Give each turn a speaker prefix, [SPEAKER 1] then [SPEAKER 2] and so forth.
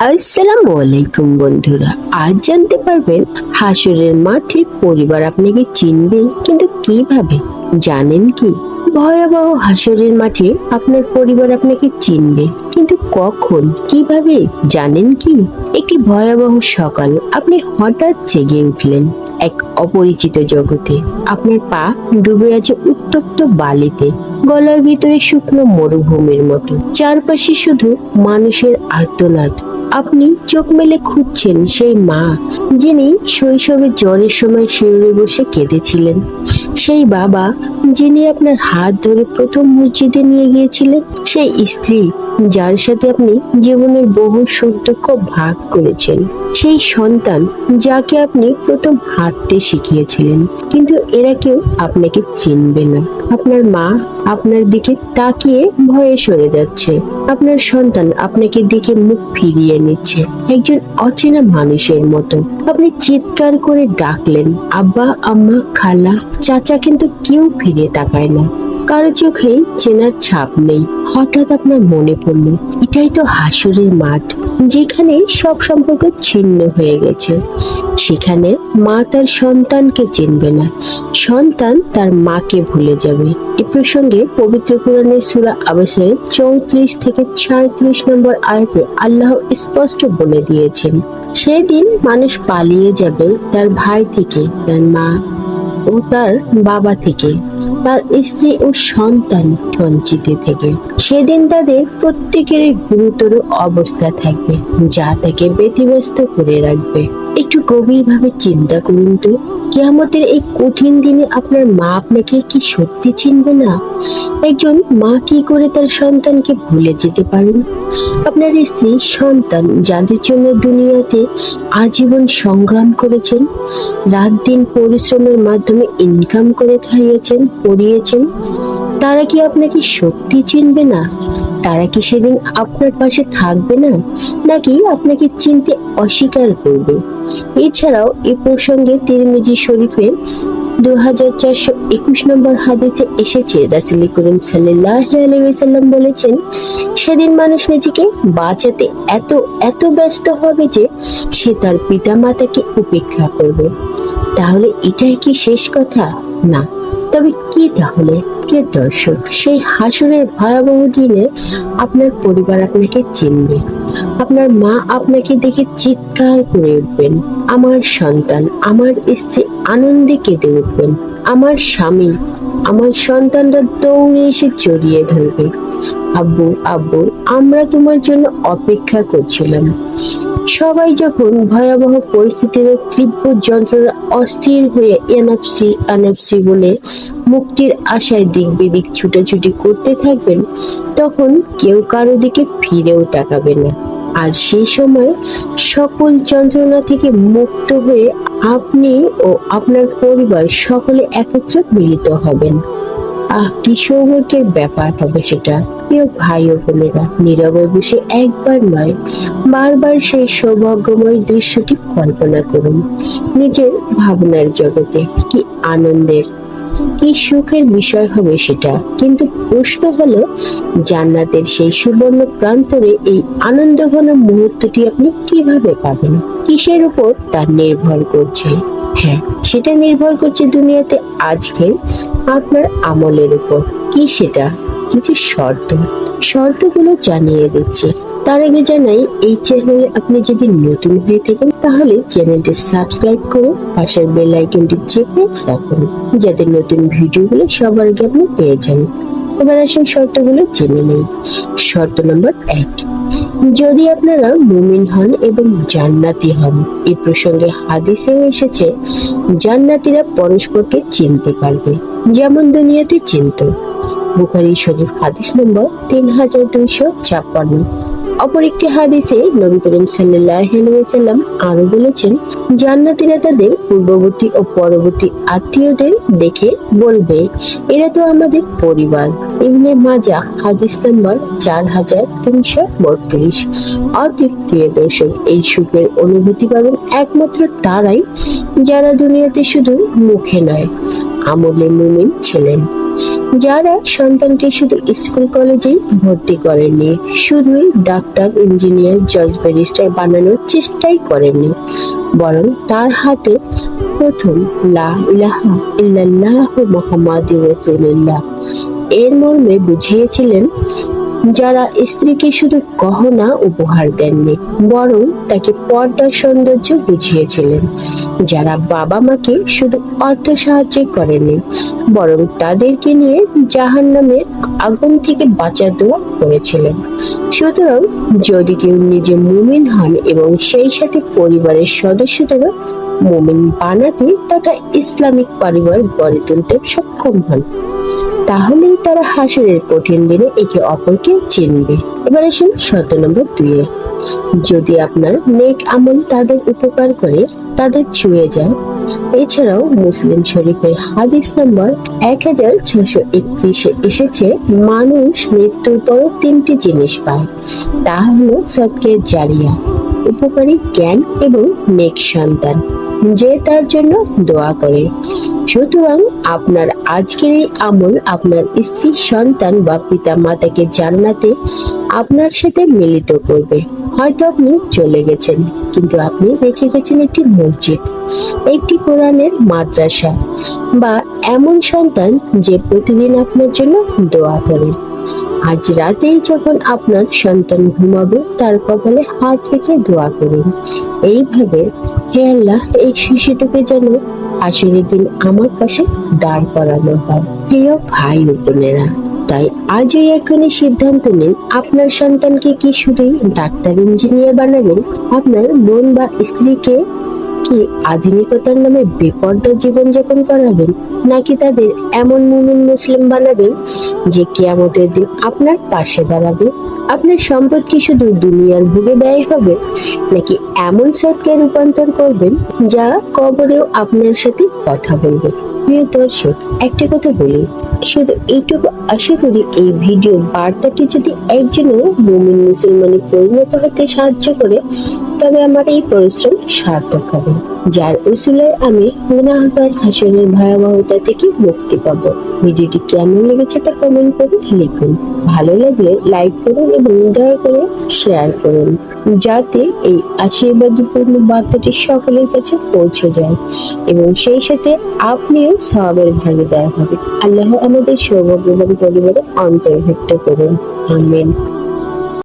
[SPEAKER 1] আসসালামু আলাইকুম বন্ধুরা, আজ জানতে পারবেন হাসরের মাঠে পরিবার আপনাকে চিনবে, কিন্তু কীভাবে? জানেন কি? ভয়াবহ হাসরের মাঠে আপনার পরিবার আপনাকে চিনবে, কিন্তু কখন, কীভাবে, জানেন কি? একটি ভয়াবহ সকাল, আপনি হঠাৎ জেগে উঠলেন এক অপরিচিত জগতে। আপনার পা ডুবে আছে উত্তপ্ত বালিতে। গলার ভিতরে শুকনো মরুভূমির মতো। চারপাশে শুধু মানুষের আর্তনাদ। আপনি চোখ মেলে খুঁজছেন সেই মা, যিনি শৈশবে জ্বরের সময় শিউরে বসে কেঁদেছিলেন। সেই বাবা, যিনি আপনার হাত ধরে প্রথম মসজিদে নিয়ে গিয়েছিলেন। সেই স্ত্রী, যার সাথে আপনি জীবনের বহু সুখ ভাগ করেছেন। সেই সন্তান, যাকে আপনি প্রথম হাঁটতে শিখিয়েছিলেন। কিন্তু এরা কেউ আপনাকে চিনবে না। আপনার মা আপনার দিকে তাকিয়ে ভয়ে সরে যাচ্ছে। আপনার সন্তান আপনাকে দেখে মুখ ফিরিয়ে নিচ্ছে। একজন অচেনা মানুষের মতো। আপনি চিৎকার করে ডাকলেন, আব্বা, আম্মা, খালা, চাচা কিন্তু কেউ ফিরে তাকায় না। কারও চোখেই চেনার ছাপ নেই। হঠাৎ আপনার মনে পড়ল, এটাই তো হাসুরের মাঠ, যেখানে সব সম্পর্ক ছিন্ন হয়ে গেছে। সেখানে মা তার সন্তানকে চিনবে না, সন্তান তার মাকে ভুলে যাবে। এ প্রসঙ্গে পবিত্র পুরাণের সুরা আবাসে চৌত্রিশ থেকে ছয়ত্রিশ নম্বর আয়তে আল্লাহ স্পষ্ট বলে দিয়েছেন, সেদিন মানুষ পালিয়ে যাবে তার ভাই থেকে, তার মা ও তার বাবা থেকে। তার স্ত্রী ও সন্তান বঞ্চিত থেকে। সেদিন তাদের প্রত্যেকের গুরুতর অবস্থা থাকবে, যা তাকে ব্যতিব্যস্ত করে রাখবে। একটু গভীরভাবে চিন্তা করুন তো। কেয়ামতের এই কঠিন দিনে আপনার মা আপনাকে কি সত্যি চিনবে না? একজন মা কি করে তার সন্তানকে ভুলে যেতে পারেন? আপনার স্ত্রী সন্তান যাদের জন্য দুনিয়াতে আজীবন সংগ্রাম করেছেন রাত দিন পরিশ্রমের মাধ্যমে ইনকাম করে খাইয়েছেন, পড়িয়েছেন তারা কি আপনাকে সত্যি চিনবে না? তারা কি সেদিন আপনার পাশে থাকবে না? নাকি আপনাকে চিনতে অস্বীকার করবে? এছাড়াও এ প্রসঙ্গে তিরমিজি শরীফের দু হাজার চারশো একুশ নম্বর হাদিসে এসেছে করিম সাল্লাহ বলেছেন, সেদিন মানুষ নিজেকে বাঁচাতে এত এত ব্যস্ত হবে যে সে তার পিতা মাতাকে উপেক্ষা করবে। তাহলে এটাই কি শেষ কথা? না। তবে কি তাহলে? প্রিয় দর্শক, সেই হাসুরের ভয়াবহ দিনে আপনার পরিবার আপনাকে চিনবে। আপনার মা আপনাকে দেখে চিৎকার করে উঠবেন। আমার সন্তান, আমার স্ত্রী আনন্দে কেঁদে উঠবেন। আমার স্বামী, আমার সন্তানরা দৌড়ে এসে জড়িয়ে ধরবে। আব্বু আব্বু, আমরা তোমার জন্য অপেক্ষা করছিলাম। সবাই যখন ভয়াবহ পরিস্থিতিতে তীব্র যন্ত্রণা অস্থির হয়ে এনএফসি, আনএফসি বলে মুক্তির আশায় দিক বিদিক ছুটাছুটি করতে থাকবেন, তখন কেউ কারও দিকে ফিরেও তাকাবে না। আর সেই সময় সকল যন্ত্রণা থেকে মুক্ত হয়ে আপনি ও আপনার পরিবার সকলে একত্রে মিলিত হবেন। কি সৌভাগ্যের ব্যাপার সেটা। প্রিয় ভাই ও বোনেরা নীরবে বসে একবার নয়, বারবার সেই সৌভাগ্যময় দৃশ্যটি কল্পনা করুন। নিজের ভাবনার জগতে কি আনন্দের, কি সুখের বিষয় হবে সেটা। কিন্তু প্রশ্ন হলো, জান্নাতের সেই সুবর্ণ প্রান্তরে এই আনন্দ ঘন মুহূর্তটি আপনি কীভাবে পাবেন? কিসের উপর তা নির্ভর করছে? হ্যাঁ সেটা নির্ভর করছে দুনিয়াতে আজকে আপনার আমলের উপর। কি সেটা? কিছু শর্ত? শর্তগুলো জানিয়ে দিচ্ছি। তার আগে জানাই, এই চ্যানেলে আপনি যদি নতুন হয়ে থাকেন, তাহলে চ্যানেলটি সাবস্ক্রাইব করুন, পাশের বেল আইকনটি চেপে রাখুন যাতে নতুন ভিডিওগুলো সবার আগে আপনি পেয়ে যান। এবার আসুন শর্তগুলো জেনে নেই। শর্ত নম্বর এক। যদি আপনারা মুমিন হন এবং জান্নাতি হন, এ প্রসঙ্গে হাদিসেও এসেছে, জান্নাতিরা পরস্পরকে চিনতে পারবে, যেমন দুনিয়াতে চিনত। বুখারি শরীফ হাদিস নম্বর তিন হাজার দুইশো ছাপ্পান্ন। অপর একটি হাদিসে নবী করিম সাল্লাম আরও বলেছেন জান্নাতীরা তাদের পূর্ববর্তী ও পরবর্তী আত্মীয়দের দেখে বলবে, এরা তো আমাদের পরিবার। ইবনে মাজা হাদিস নম্বর চার হাজার তিনশো বত্রিশ। অতি প্রিয় দর্শক, এই সুখের অনুভূতি পাবেন একমাত্র তারাই, যারা দুনিয়াতে শুধু মুখে নয়, আমলে মুমিন ছিলেন। যারা সন্তানকে শুধু স্কুল কলেজেই ভর্তি করেননি, শুধুই ডাক্তার, ইঞ্জিনিয়ার, জজ ব্যারিস্টার বানানোর চেষ্টাই করেননি, বরং তার হাতে প্রথম লা ইলাহা ইল্লাল্লাহ মুহাম্মাদুর রাসূলুল্লাহ। এর মর্মে বুঝিয়েছিলেন, যারা স্ত্রীকে শুধু গহনা উপহার দেননি, বরং তাকে পর্দার সৌন্দর্য বুঝিয়েছিলেন। যারা বাবা মাকে শুধু অর্থ সাহায্য করেনি, বরং তাদেরকে নিয়ে জাহান নামের আগুন থেকে বাঁচার দোয়া করেছিলেন। সুতরাং যদি কেউ নিজে মুমিন হন এবং সেই সাথে পরিবারের সদস্যদেরও মুমিন বানাতে তথা ইসলামিক পরিবার গড়ে তুলতে সক্ষম হন তাহলেই তারা হাসরের কঠিন দিনে একে অপরকে চিনবে। এবার আসুন শত নম্বর দুইয়ে। যদি আপনার নেক আমল তাদের উপকার করে, তাদের ছুঁয়ে যায়। এছাড়াও মুসলিম শরীফের হাদিস নম্বর এক হাজার ছশো একত্রিশে এসেছে, মানুষ মৃত্যুর পর তিনটি জিনিস পায়। তা হলো সৎকে জারিয়া, উপকারী জ্ঞান এবং নেক সন্তান, যে তার জন্য দোয়া করে। সুতরাং আপনার আজকের এই আমল আপনার স্ত্রী, সন্তান বা পিতা মাতাকে জান্নাতে আপনার সাথে মিলিত করবে। হয়তো আপনি চলে গেছেন, কিন্তু আপনি রেখে গেছেন একটি মসজিদ, একটি কোরআনের মাদ্রাসা বা এমন সন্তান যে প্রতিদিন আপনার জন্য দোয়া করে। আজ রাতেই যখন আপনার সন্তান ঘুমাবে, তার কপালে হাত রেখে দোয়া করুন। এইভাবে হে আল্লাহ, এই শিশুটিকে যেন আসরের দিন আমার পাশে দাঁড় করানো হয়। প্রিয় ভাই বোনেরা, তাই আজই এখনই সিদ্ধান্ত নিন, আপনার সন্তানকে কি শুধুই ডাক্তার, ইঞ্জিনিয়ার বানাবেন? আপনার বোন বা স্ত্রীকে কি আধুনিকতার নামে বেপর্দা জীবনযাপন করাবেন, নাকি তাদের এমন মুমিন মুসলিম বানাবেন যে কিয়ামতের দিন আপনার পাশে দাঁড়াবে? আপনার সম্পদ কি শুধু দুনিয়ার ভোগে ব্যয় হবে, নাকি এমন সৎকে রূপান্তর করবেন যা কবরেও আপনার সাথে কথা বলবে? প্রিয় দর্শক, একটা কথা বলি, শুধু এইটুকু আশা করি এই ভিডিও বার্তাটি যদি একজনও মুমিন মুসলমানে পরিণত হতে সাহায্য করে তবে আমার এই পরিশ্রম সার্থক হবে, যার উসুলায় আমি গুনাহগার হাসনের ভয়াবহতা থেকে মুক্তি পাব। ভিডিওটি কেমন লেগেছে তা কমেন্ট করে লিখুন। ভালো লাগলে লাইক করুন এবং দয়া করে শেয়ার করুন, যাতে এই আশীর্বাদপূর্ণ বার্তাটি সকলের কাছে পৌঁছে যায়। এবং সেই সাথে আপনিও সবের ভাগিদার হবেন। আল্লাহ আমাদের সৌভাগ্যবান পরিবারে অন্তর্ভুক্ত করুন। আমিন।